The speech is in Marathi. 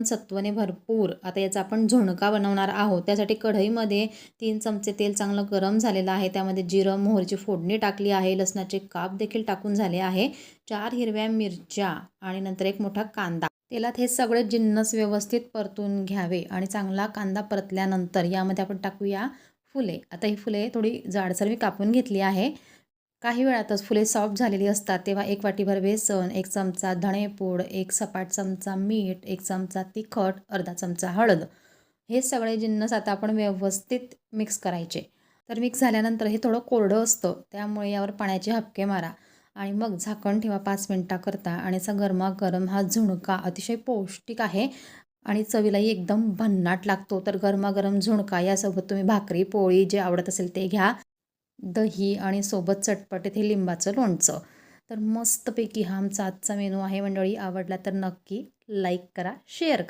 सत्वने भरपूर. आता याचा आपण झुणका बनवणार आहोत. त्यासाठी कढईमध्ये तीन चमचे तेल चांगलं गरम झालेलं आहे. त्यामध्ये जिरं मोहरीची फोडणी टाकली आहे. लसणाचे काप देखील टाकून झाले आहे. चार हिरव्या मिरच्या आणि नंतर एक मोठा कांदा. तेलात हे सगळे जिन्नस व्यवस्थित परतून घ्यावे आणि चांगला कांदा परतल्यानंतर यामध्ये आपण टाकूया फुले. आता ही फुले थोडी जाडसर मी कापून घेतली आहे. काही वेळातच फुले सॉफ्ट झालेली असतात. तेव्हा एक वाटीभर बेसन एक चमचा धणेपूड एक सपाट चमचा मीठ एक चमचा तिखट अर्धा चमचा हळद. हे सगळे जिन्नस आता आपण व्यवस्थित मिक्स करायचे. तर मिक्स झाल्यानंतर हे थोडं कोरडं असतं. त्यामुळे यावर पाण्याचे हपके मारा आणि मग झाकण ठेवा पाच मिनटाकरता आणि असा गरमागरम हा झुणका अतिशय पौष्टिक आहे आणि चवीलाही एकदम भन्नाट लागतो. तर गरमागरम झुणका यासोबत तुम्ही भाकरी पोळी जे आवडत असेल ते घ्या. दही आणि सोबत चटपटीत हे लिंबाचं लोणचं. तर मस्तपैकी हा आमचा आजचा मेनू आहे मंडळी. आवडला तर नक्की लाईक करा शेअर करा.